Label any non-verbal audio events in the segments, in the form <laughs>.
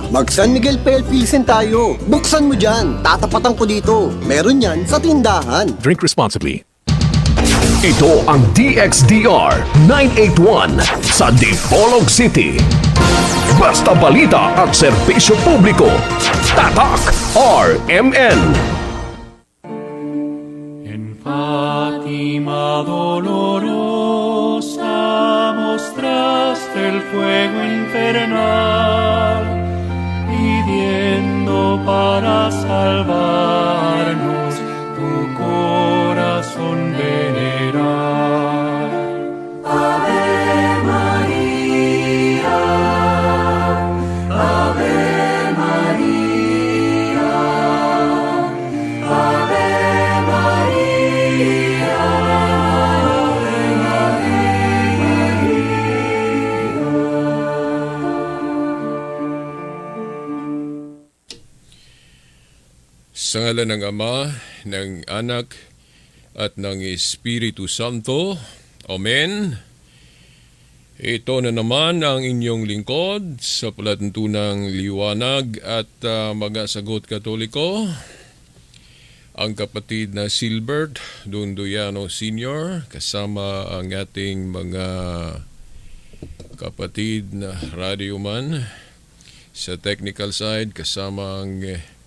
ka. Mag San Miguel Pale Pilsen tayo. Buksan mo dyan. Tatapatan ko dito. Meron yan sa tindahan. Drink responsibly. Ito ang DXDR 981 sa Dipolog City. Basta balita at serbisyo publiko. Tatak RMN. En Fátima dolorosa mostraste el fuego infernal, para salvarnos Sa ngalan ng Ama, ng Anak, at ng Espiritu Santo. Amen. Ito na naman ang inyong lingkod sa palatuntunang liwanag at uh, magasagot katoliko. Ang kapatid na Silbert Dunduyano Sr. kasama ang ating mga kapatid na radioman sa technical side kasama ang eh,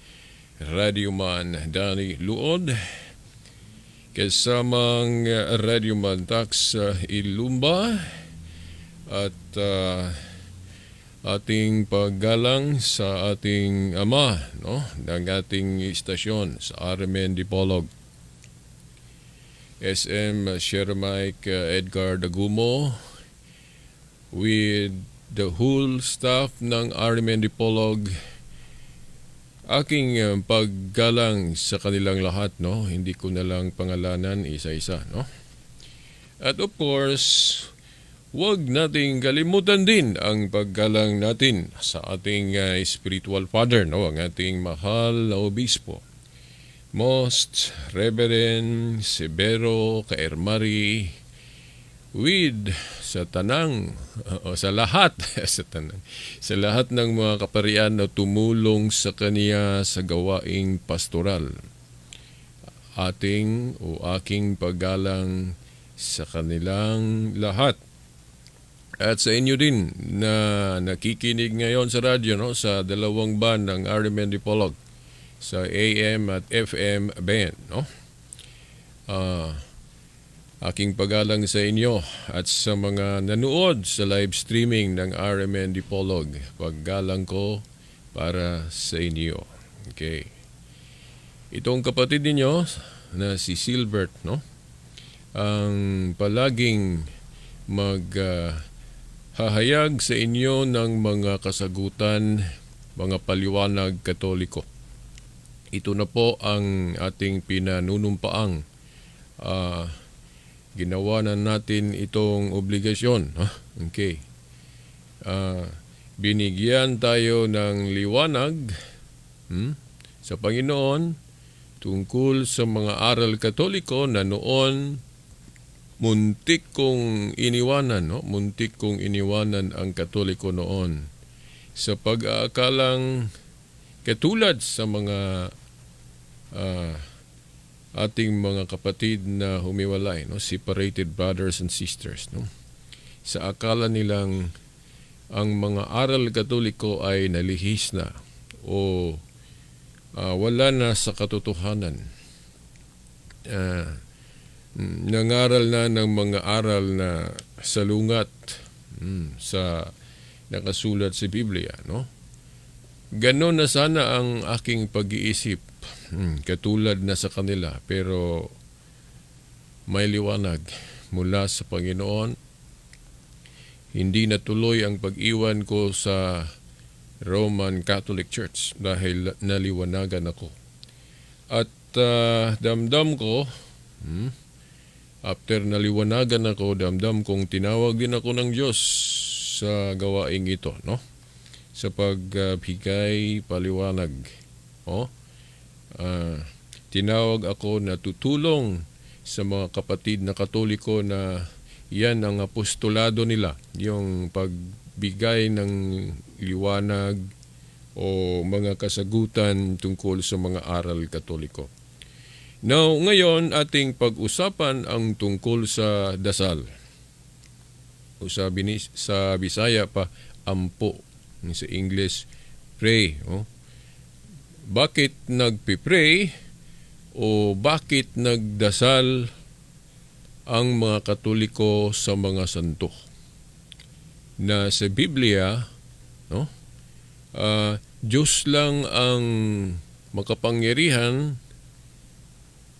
radioman Danny Luod. Kasamang uh, radioman Tax uh, Ilumba. At uh, ating paggalang sa ating ama no? Ng ating istasyon sa RMN Dipolog. SM Sierra Mike uh, Edgar Dagumo. With the whole staff ng RMN Dipolog aking uh, paggalang sa kanilang lahat no hindi ko na lang pangalanan isa-isa no at of course Huwag nating kalimutan din ang paggalang natin sa ating uh, spiritual father, no? ang ating mahal na obispo. Most Reverend Severo Kaermari with sa tanang o sa lahat <laughs> sa tanang sa lahat ng mga kaparian na tumulong sa kaniya sa gawaing pastoral ating o aking paggalang sa kanilang lahat at sa inyo din na nakikinig ngayon sa radyo no sa dalawang band ng RMN Dipolog sa AM at FM band no. Ah aking pagalang sa inyo at sa mga nanood sa live streaming ng RMN Dipolog. Paggalang ko para sa inyo. Okay. Itong kapatid ninyo na si Silbert no ang palaging mag ah, hahayag sa inyo ng mga kasagutan, mga paliwanag katoliko. Ito na po ang ating pinanunumpaang ah, ginawa na natin itong obligasyon. Ha? Okay. Ah, binigyan tayo ng liwanag hmm, sa Panginoon tungkol sa mga aral katoliko na noon muntik kong iniwanan, no? muntik kong iniwanan ang katoliko noon sa pag-aakalang katulad sa mga ah, ating mga kapatid na humiwalay, no? separated brothers and sisters. No? Sa akala nilang ang mga aral katoliko ay nalihis na o ah, wala na sa katotohanan. Mm, nangaral na ng mga aral na salungat mm, sa nakasulat sa Biblia, no? Ganon na sana ang aking pag-iisip, mm, katulad na sa kanila, pero may liwanag mula sa Panginoon. Hindi natuloy ang pag-iwan ko sa Roman Catholic Church dahil naliwanagan ako. At ah, damdam ko, hmm, After naliwanagan ako, damdam kong tinawag din ako ng Diyos sa gawaing ito, no? Sa pagbigay paliwanag. Oh? Ah, tinawag ako na tutulong sa mga kapatid na katoliko na yan ang apostolado nila, yung pagbigay ng liwanag o mga kasagutan tungkol sa mga aral katoliko. Now, ngayon ating pag-usapan ang tungkol sa dasal. O binis, sa Bisaya pa, ampo. Sa English, pray. Oh. Bakit nagpipray o bakit nagdasal ang mga katoliko sa mga santo? Na sa Biblia, no? ah, Diyos lang ang makapangyarihan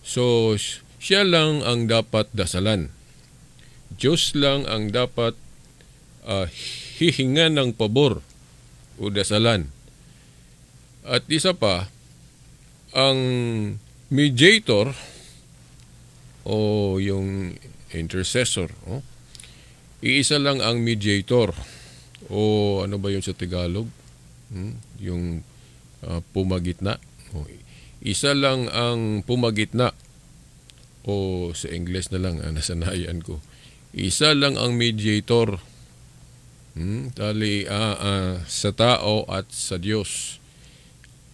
So, siya lang ang dapat dasalan. Diyos lang ang dapat ah, hihingan ng pabor o dasalan. At isa pa, ang mediator o yung intercessor, oh, iisa lang ang mediator o ano ba yun sa Tagalog? Hmm? Yung ah, pumagitna. Oh, isa lang ang pumagitna o sa English na lang ang <laughs> nasanayan ko. Isa lang ang mediator hmm, tali ah, ah, sa tao at sa Diyos.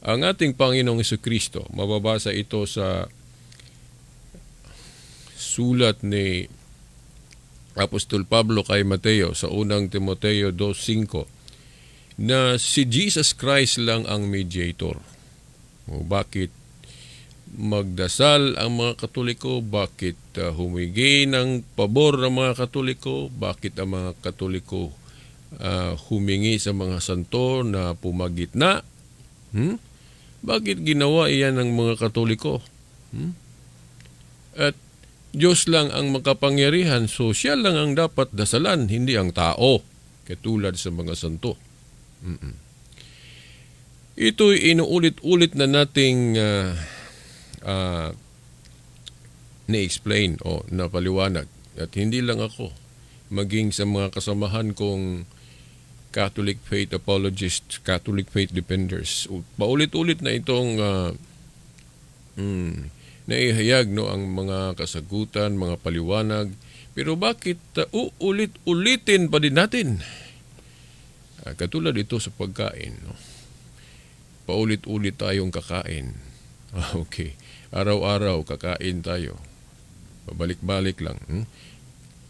Ang ating Panginoong Kristo, mababasa ito sa sulat ni Apostol Pablo kay Mateo sa unang Timoteo 2.5 na si Jesus Christ lang ang mediator. O bakit magdasal ang mga Katoliko? Bakit uh, humigi ng pabor ang mga Katoliko? Bakit ang mga Katoliko uh, humingi sa mga santo na pumagitna? Hmm? Bakit ginawa iyan ng mga Katoliko? Hmm? At Diyos lang ang makapangyarihan, so siya lang ang dapat dasalan, hindi ang tao, katulad sa mga santo. Mm-mm. Ito'y inuulit-ulit na nating uh, uh, na-explain o napaliwanag. At hindi lang ako, maging sa mga kasamahan kong Catholic faith apologists, Catholic faith defenders. Paulit-ulit na itong uh, mm, naihayag no ang mga kasagutan, mga paliwanag. Pero bakit uh, uulit-ulitin pa din natin? Uh, katulad ito sa pagkain. No? Paulit-ulit tayong kakain. <laughs> Okay. Araw-araw kakain tayo. Pabalik-balik lang. Hmm?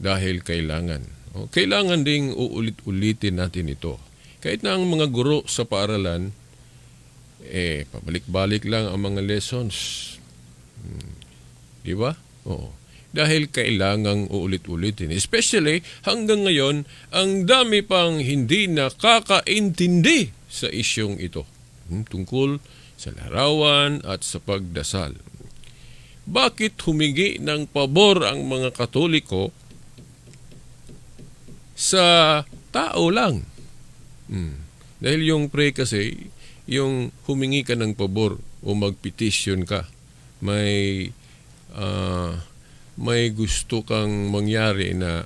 Dahil kailangan. O, kailangan ding uulit-ulitin natin ito. Kahit na ang mga guro sa paaralan, eh, pabalik-balik lang ang mga lessons. Hmm. Di ba? Oo. Dahil kailangang uulit-ulitin. Especially hanggang ngayon, ang dami pang hindi nakakaintindi sa isyong ito. Hmm, tungkol sa larawan at sa pagdasal. Bakit humingi ng pabor ang mga Katoliko sa tao lang? Hmm. Dahil yung pray kasi, yung humingi ka ng pabor o magpetisyon ka, may uh, may gusto kang mangyari na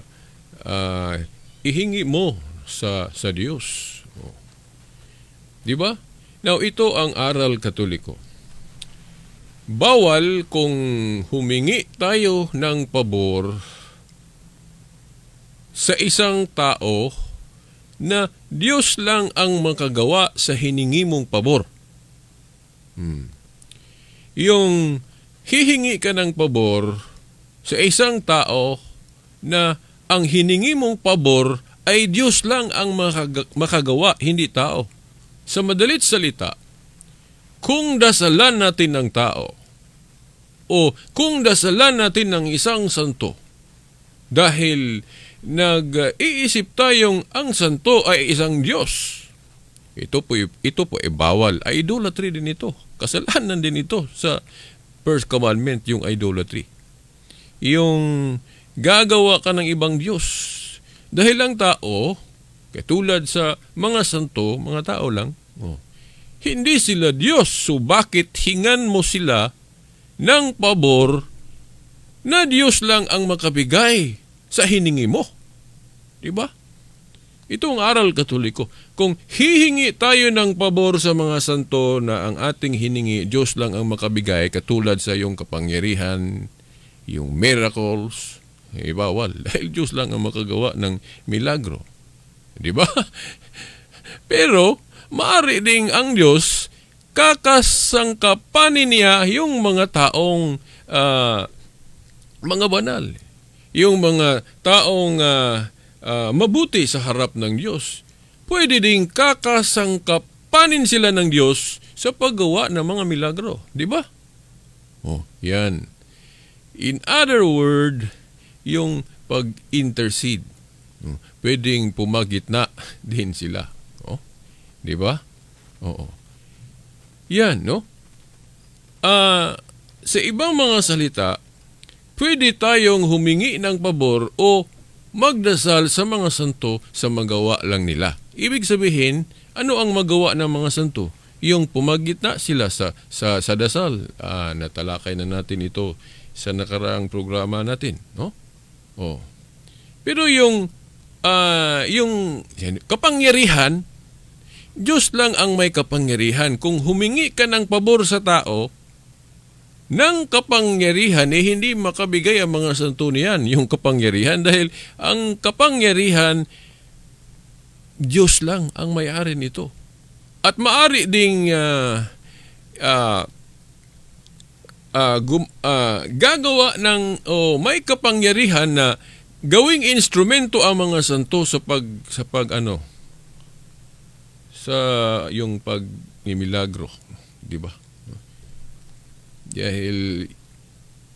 uh, ihingi mo sa sa Diyos. Oh. 'Di ba? Now ito ang aral katoliko. Bawal kung humingi tayo ng pabor sa isang tao na Diyos lang ang makagawa sa hiningi mong pabor. Hmm. Yung hihingi ka ng pabor sa isang tao na ang hiningi mong pabor ay Diyos lang ang makagawa, hindi tao. Sa madalit salita, kung dasalan natin ng tao o kung dasalan natin ng isang santo dahil nag-iisip tayong ang santo ay isang Diyos, ito po, ito po ay bawal. Idolatry din ito. Kasalanan din ito sa first commandment, yung idolatry. Yung gagawa ka ng ibang Diyos. Dahil ang tao, katulad sa mga santo, mga tao lang, oh, hindi sila Diyos. So bakit hingan mo sila ng pabor na Diyos lang ang makabigay sa hiningi mo? Diba? Ito ang aral katoliko. Kung hihingi tayo ng pabor sa mga santo na ang ating hiningi, Diyos lang ang makabigay katulad sa iyong kapangyarihan, yung miracles, eh bawal. <laughs> Dahil Diyos lang ang makagawa ng milagro. Di ba? <laughs> Pero, maari ding ang Diyos kakasangkapanin niya yung mga taong ah, mga banal. Yung mga taong ah, ah, mabuti sa harap ng Diyos. Pwede ding kakasangkapanin sila ng Diyos sa paggawa ng mga milagro. Di ba? Oh, yan. In other word, yung pag-intercede. Oh, Pwedeng pumagitna <laughs> din sila. Oh, di ba? Oo. Yan, no? Ah, sa ibang mga salita, pwede tayong humingi ng pabor o magdasal sa mga santo sa magawa lang nila. Ibig sabihin, ano ang magawa ng mga santo? Yung pumagitna sila sa sa, sa dasal. Ah, natalakay na natin ito sa nakaraang programa natin, no? Oh. Pero yung ah, yung kapangyarihan Diyos lang ang may kapangyarihan. Kung humingi ka ng pabor sa tao, ng kapangyarihan, eh hindi makabigay ang mga santo niyan, yung kapangyarihan. Dahil ang kapangyarihan, Diyos lang ang may-ari nito. At maari ding ah, ah, ah, gum- ah, gagawa ng o may kapangyarihan na gawing instrumento ang mga santo sa pag sa pag ano sa yung pag milagro, di ba? Dahil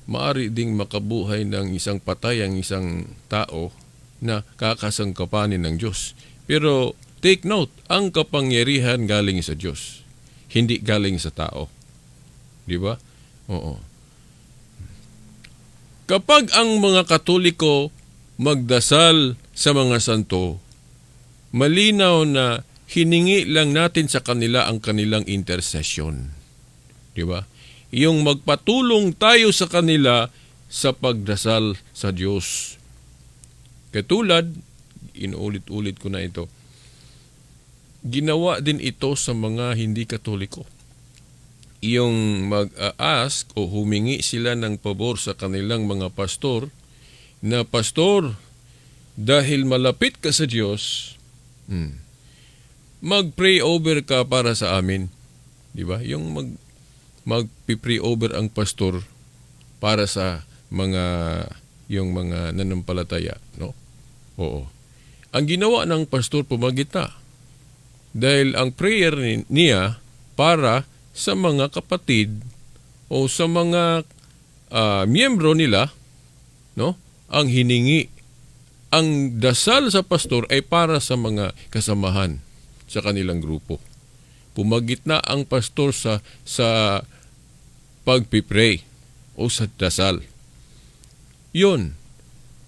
maari ding makabuhay ng isang patay ang isang tao na kakasangkapanin ng Diyos. Pero take note, ang kapangyarihan galing sa Diyos, hindi galing sa tao. Di ba? Oo. Kapag ang mga Katoliko magdasal sa mga santo, malinaw na hiningi lang natin sa kanila ang kanilang intercession. Di ba? Yung magpatulong tayo sa kanila sa pagdasal sa Diyos. Katulad, inuulit-ulit ko na ito, ginawa din ito sa mga hindi katoliko. Yung mag-ask o humingi sila ng pabor sa kanilang mga pastor na, Pastor, dahil malapit ka sa Diyos, hmm, mag-pray over ka para sa amin. Di ba? Yung mag mag-pray over ang pastor para sa mga yung mga nanampalataya, no? Oo. Ang ginawa ng pastor pumagita dahil ang prayer ni- niya para sa mga kapatid o sa mga ah, miyembro nila, no? Ang hiningi ang dasal sa pastor ay para sa mga kasamahan sa kanilang grupo. Pumagitna ang pastor sa sa pagpipray o sa dasal. Yun.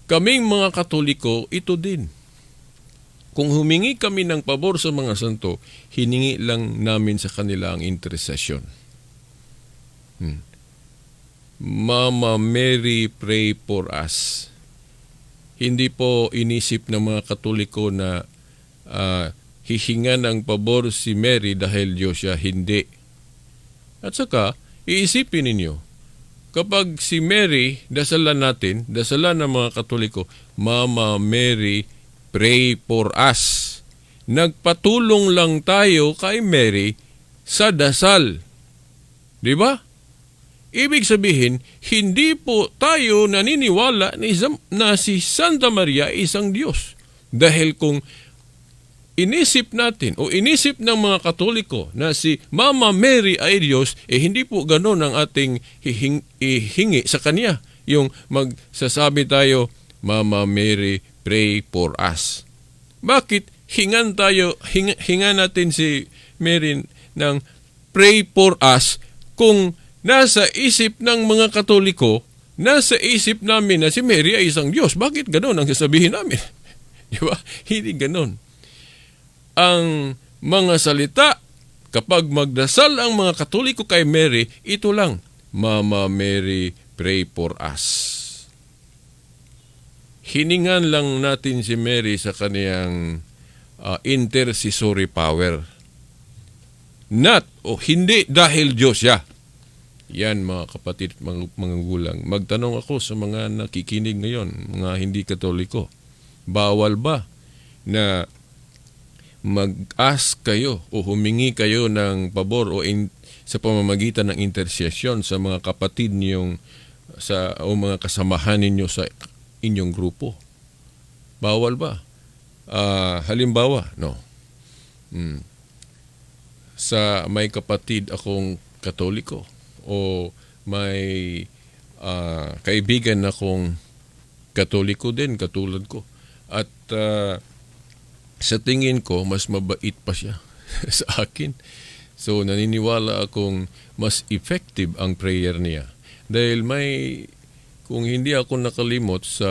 Kaming mga Katoliko, ito din. Kung humingi kami ng pabor sa mga santo, hiningi lang namin sa kanila ang intercession. Hmm. Mama Mary, pray for us. Hindi po inisip ng mga Katoliko na ah, hihinga ng pabor si Mary dahil Diyos siya. Hindi. At saka, iisipin ninyo, kapag si Mary, dasalan natin, dasalan ng mga Katoliko, Mama Mary, pray for us. Nagpatulong lang tayo kay Mary sa dasal. Di ba? Ibig sabihin, hindi po tayo naniniwala na, si Santa Maria isang Diyos. Dahil kung inisip natin o inisip ng mga Katoliko na si Mama Mary ay Diyos, eh hindi po ganon ang ating hihing, ihingi sa Kanya. Yung magsasabi tayo, Mama Mary, pray for us. Bakit hingan tayo, hinga, hinga natin si Mary ng pray for us kung nasa isip ng mga Katoliko, nasa isip namin na si Mary ay isang Diyos. Bakit ganon ang sasabihin namin? <laughs> Di ba? Hindi ganon ang mga salita kapag magdasal ang mga Katoliko kay Mary, ito lang, Mama Mary, pray for us. Hiningan lang natin si Mary sa kaniyang ah, intercessory power. Not o hindi dahil Diyos siya. Yan mga kapatid, mga, mga gulang. Magtanong ako sa mga nakikinig ngayon, mga hindi katoliko. Bawal ba na mag-ask kayo o humingi kayo ng pabor o in, sa pamamagitan ng intercession sa mga kapatid niyong sa o mga kasamahan ninyo sa inyong grupo. Bawal ba? Ah, halimbawa, no. Mm. Sa may kapatid akong katoliko o may ah, kaibigan akong katoliko din katulad ko. At ah, sa tingin ko, mas mabait pa siya <laughs> sa akin. So, naniniwala akong mas effective ang prayer niya. Dahil may, kung hindi ako nakalimot sa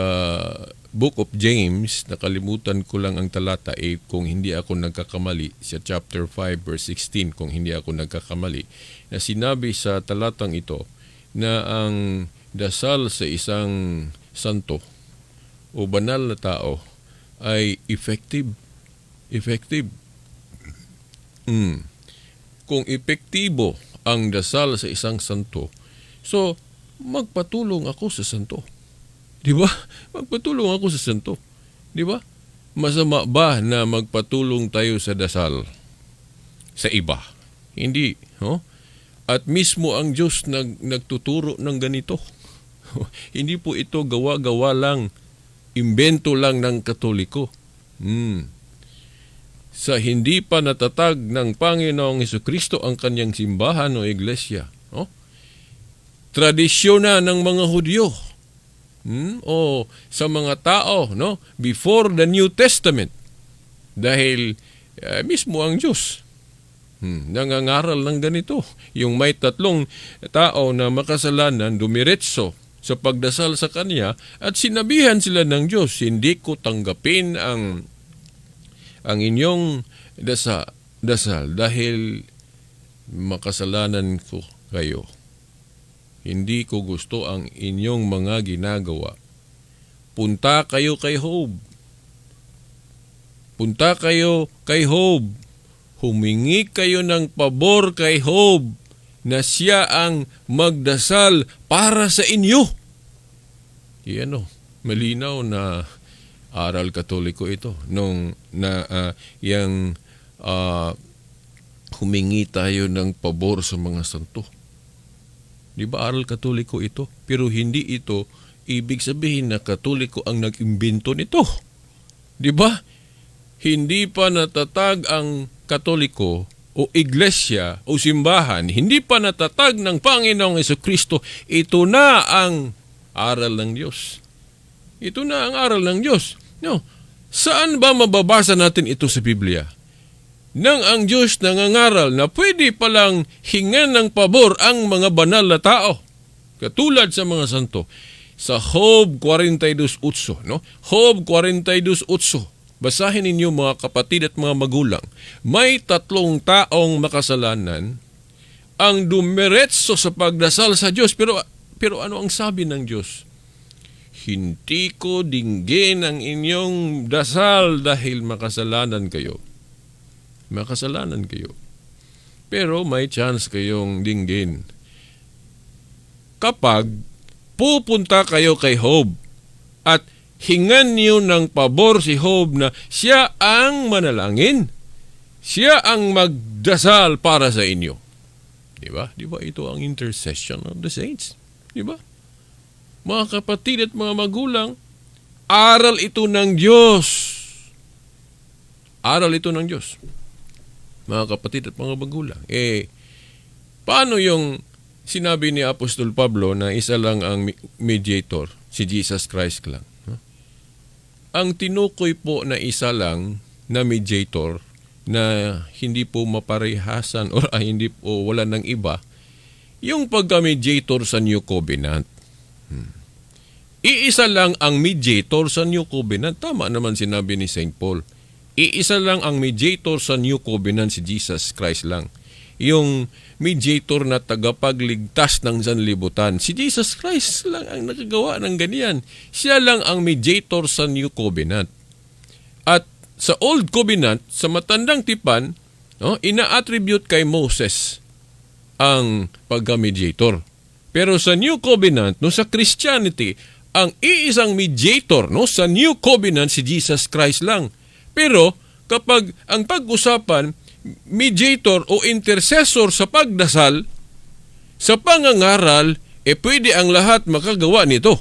Book of James, nakalimutan ko lang ang talata 8 kung hindi ako nagkakamali, sa chapter 5 verse 16 kung hindi ako nagkakamali, na sinabi sa talatang ito na ang dasal sa isang santo o banal na tao ay effective. Effective. Mm. Kung epektibo ang dasal sa isang santo, so magpatulong ako sa santo. Di ba? <laughs> Magpatulong ako sa santo. Di ba? Masama ba na magpatulong tayo sa dasal sa iba? Hindi. No? At mismo ang Diyos nag, nagtuturo ng ganito. <laughs> Hindi po ito gawa-gawa lang, imbento lang ng katoliko. Hmm. Sa hindi pa natatag ng Panginoong Heso Kristo ang kanyang simbahan o iglesia. No? Tradisyon na ng mga Hudyo. Hmm? O sa mga tao no before the New Testament dahil eh, mismo ang Diyos hmm, nangangaral ng ganito yung may tatlong tao na makasalanan dumiretso sa pagdasal sa kanya at sinabihan sila ng Diyos hindi ko tanggapin ang ang inyong dasa, dasal dahil makasalanan ko kayo hindi ko gusto ang inyong mga ginagawa. Punta kayo kay Job. Punta kayo kay Job. Humingi kayo ng pabor kay Job na siya ang magdasal para sa inyo. Yan o, malinaw na aral katoliko ito. Nung na uh, yung uh, humingi tayo ng pabor sa mga santo. Di ba aral katoliko ito? Pero hindi ito ibig sabihin na katoliko ang nag-imbento nito. Di ba? Hindi pa natatag ang katoliko o iglesia o simbahan, hindi pa natatag ng Panginoong Yeso Kristo, ito na ang aral ng Diyos. Ito na ang aral ng Diyos. No. Saan ba mababasa natin ito sa Biblia? nang ang Diyos nangangaral na pwede palang hingan ng pabor ang mga banal na tao. Katulad sa mga santo. Sa Job 42.8, no? Job 42.8. Basahin ninyo mga kapatid at mga magulang. May tatlong taong makasalanan ang dumiretso sa pagdasal sa Diyos. Pero, pero ano ang sabi ng Diyos? Hindi ko dinggin ang inyong dasal dahil makasalanan kayo makasalanan kayo. Pero may chance kayong dinggin. Kapag pupunta kayo kay Job at hingan niyo ng pabor si Job na siya ang manalangin, siya ang magdasal para sa inyo. Di ba? Di ba ito ang intercession of the saints? Di ba? Mga kapatid at mga magulang, aral ito ng Diyos. Aral ito ng Diyos mga kapatid at mga magulang. Eh, paano yung sinabi ni Apostol Pablo na isa lang ang mediator, si Jesus Christ lang? Ang tinukoy po na isa lang na mediator na hindi po maparehasan or ay hindi po wala ng iba, yung pagka-mediator sa New Covenant. Hmm. Iisa lang ang mediator sa New Covenant. Tama naman sinabi ni St. Paul Iisa lang ang mediator sa New Covenant si Jesus Christ lang. Yung mediator na tagapagligtas ng sanlibutan. Si Jesus Christ lang ang nakagawa ng ganyan. Siya lang ang mediator sa New Covenant. At sa Old Covenant, sa matandang tipan, no, ina-attribute kay Moses ang pagka-mediator. Pero sa New Covenant, no, sa Christianity, ang iisang mediator no, sa New Covenant si Jesus Christ lang. Pero kapag ang pag-usapan mediator o intercessor sa pagdasal sa pangangaral eh pwede ang lahat makagawa nito.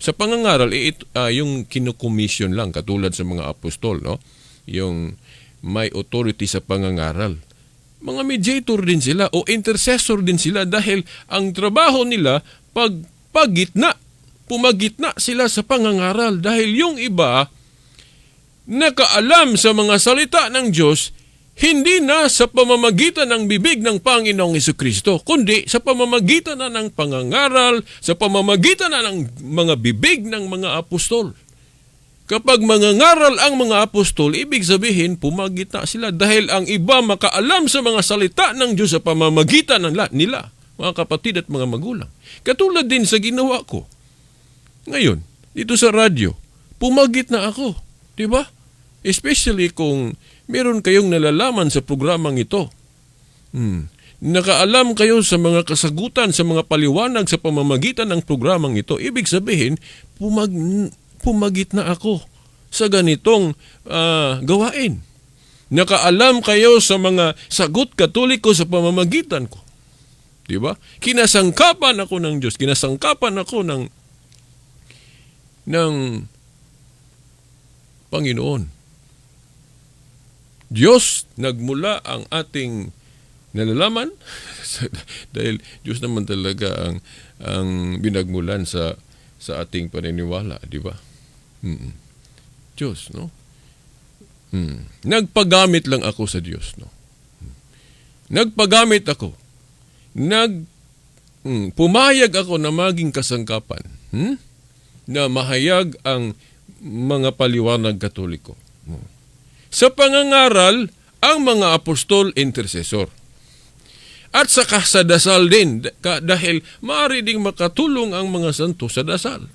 Sa pangangaral eh, it, ah, yung kinukomission lang katulad sa mga apostol no yung may authority sa pangangaral mga mediator din sila o intercessor din sila dahil ang trabaho nila pag pagitna, pumagitna sila sa pangangaral dahil yung iba nakaalam sa mga salita ng Diyos hindi na sa pamamagitan ng bibig ng Panginoong Heso Kristo, kundi sa pamamagitan na ng pangangaral, sa pamamagitan na ng mga bibig ng mga apostol. Kapag mangangaral ang mga apostol, ibig sabihin, pumagita sila dahil ang iba makaalam sa mga salita ng Diyos sa pamamagitan ng la- nila, mga kapatid at mga magulang. Katulad din sa ginawa ko. Ngayon, dito sa radyo, pumagit na ako. Di ba? Especially kung meron kayong nalalaman sa programang ito. Hmm. Nakaalam kayo sa mga kasagutan, sa mga paliwanag sa pamamagitan ng programang ito. Ibig sabihin, pumag, pumagit na ako sa ganitong ah, gawain. Nakaalam kayo sa mga sagot katoliko sa pamamagitan ko. Di ba? Kinasangkapan ako ng Diyos. Kinasangkapan ako ng ng Panginoon. Diyos, nagmula ang ating nalalaman <laughs> dahil Diyos naman talaga ang ang binagmulan sa sa ating paniniwala, di ba? Mm. Diyos, no? Mm. Nagpagamit lang ako sa Diyos, no? Nagpagamit ako. Nag mm, pumayag ako na maging kasangkapan. Hmm? Na mahayag ang mga paliwanag katoliko. Mm. Sa pangangaral, ang mga apostol intercessor. At saka sa dasal din, dahil maaari ding makatulong ang mga santo sa dasal.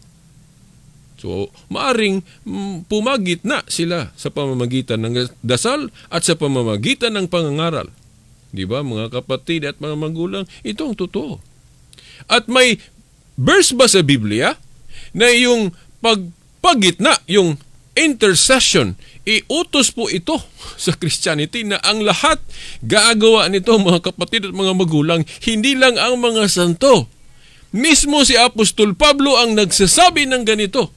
So, maaring mm, pumagit na sila sa pamamagitan ng dasal at sa pamamagitan ng pangangaral. Di ba, mga kapatid at mga magulang, ito ang totoo. At may verse ba sa Biblia na yung pagpagitna, yung intercession, iutos po ito <laughs> sa Christianity na ang lahat gagawa nito mga kapatid at mga magulang, hindi lang ang mga santo. Mismo si Apostol Pablo ang nagsasabi ng ganito.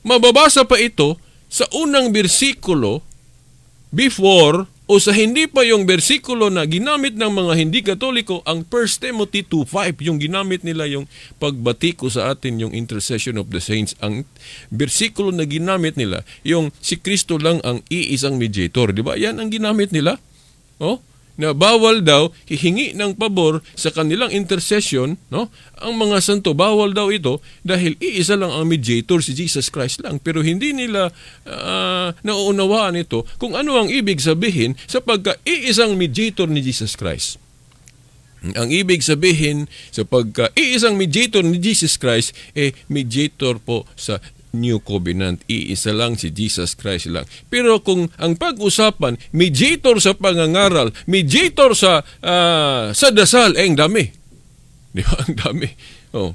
Mababasa pa ito sa unang bersikulo before o sa hindi pa yung bersikulo na ginamit ng mga hindi katoliko, ang 1 Timothy 2.5, yung ginamit nila yung pagbati ko sa atin, yung intercession of the saints. Ang bersikulo na ginamit nila, yung si Kristo lang ang iisang mediator. Di ba? Yan ang ginamit nila. Oh? Na bawal daw hihingi ng pabor sa kanilang intercession, no? Ang mga santo bawal daw ito dahil iisa lang ang mediator si Jesus Christ lang pero hindi nila ah, nauunawaan ito kung ano ang ibig sabihin sa pagka-iisang mediator ni Jesus Christ. Ang ibig sabihin sa pagka-iisang mediator ni Jesus Christ, eh, mediator po sa New Covenant. Iisa lang si Jesus Christ lang. Pero kung ang pag-usapan, mediator sa pangangaral, mediator sa ah, sa dasal, eh, ang dami. <laughs> Di ba? Ang dami. Oh.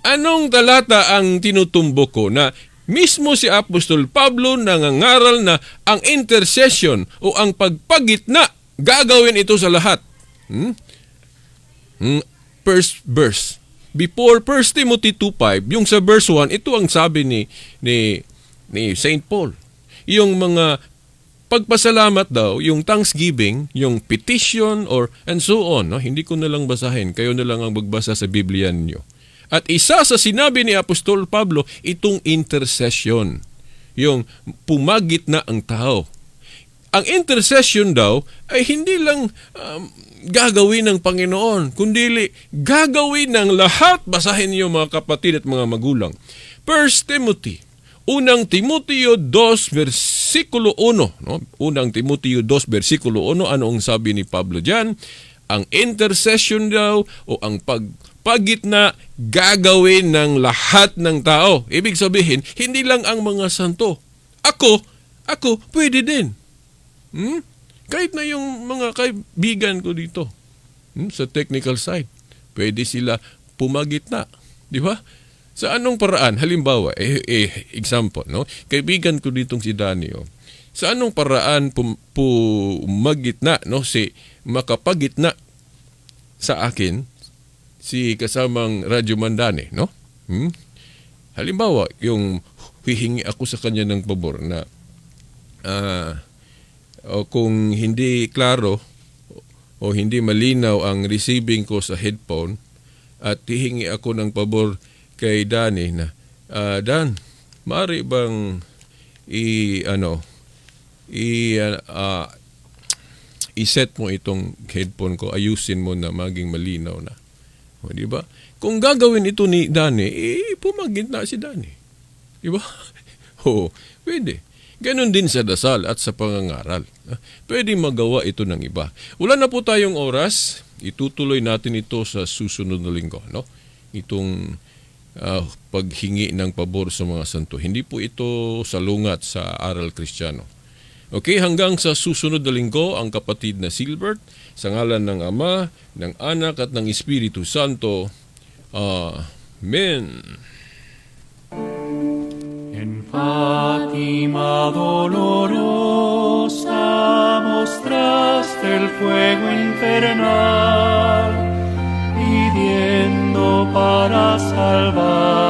Anong talata ang tinutumbok ko na mismo si Apostol Pablo nangangaral na ang intercession o ang pagpagitna, gagawin ito sa lahat. Hmm? Hmm, First verse. Before 1 Timothy 2.5, yung sa verse 1, ito ang sabi ni, ni, ni St. Paul. Yung mga pagpasalamat daw, yung thanksgiving, yung petition or and so on. No? Hindi ko na lang basahin. Kayo na lang ang magbasa sa Biblia ninyo. At isa sa sinabi ni Apostol Pablo, itong intercession. Yung pumagit na ang tao. Ang intercession daw ay hindi lang um, gagawin ng Panginoon, kundi gagawin ng lahat. Basahin niyo mga kapatid at mga magulang. 1 Timothy, unang Timoteo 2 versikulo 1, no? Unang Timoteo 2 versikulo 1, ano ang sabi ni Pablo diyan? Ang intercession daw o ang pagpagitna gagawin ng lahat ng tao. Ibig sabihin, hindi lang ang mga santo. Ako, ako pwede din. Hmm? Kahit na yung mga kaibigan ko dito hmm, sa technical side, pwede sila pumagitna. Di ba? Sa anong paraan? Halimbawa, eh, eh, example, no? Kaibigan ko ditong si Danny, oh. sa anong paraan pum, pumagitna no si makapagitna sa akin si kasamang Radyo Mandane no hmm? halimbawa yung hihingi ako sa kanya ng pabor na ah, o kung hindi klaro o hindi malinaw ang receiving ko sa headphone at hihingi ako ng pabor kay Danny na ah, Dan, maaari bang i ano i ah, i-set mo itong headphone ko, ayusin mo na maging malinaw na. O, di ba? Kung gagawin ito ni Danny, eh, pumagit na si Danny. Di ba? <laughs> Oo, pwede. Ganon din sa dasal at sa pangangaral. Pwede magawa ito ng iba. Wala na po tayong oras. Itutuloy natin ito sa susunod na linggo. No? Itong ah, paghingi ng pabor sa mga santo. Hindi po ito salungat sa aral kristyano. Okay, hanggang sa susunod na linggo, ang kapatid na Silbert, sa ngalan ng Ama, ng Anak at ng Espiritu Santo. Amen. En Fátima dolorosa mostraste el fuego infernal, pidiendo para salvarnos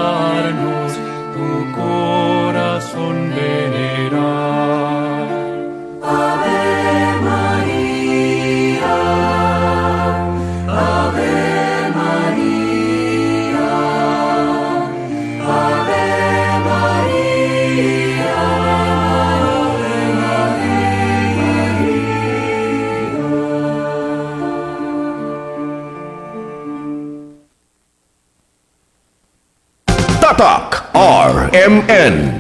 Tatak RMN.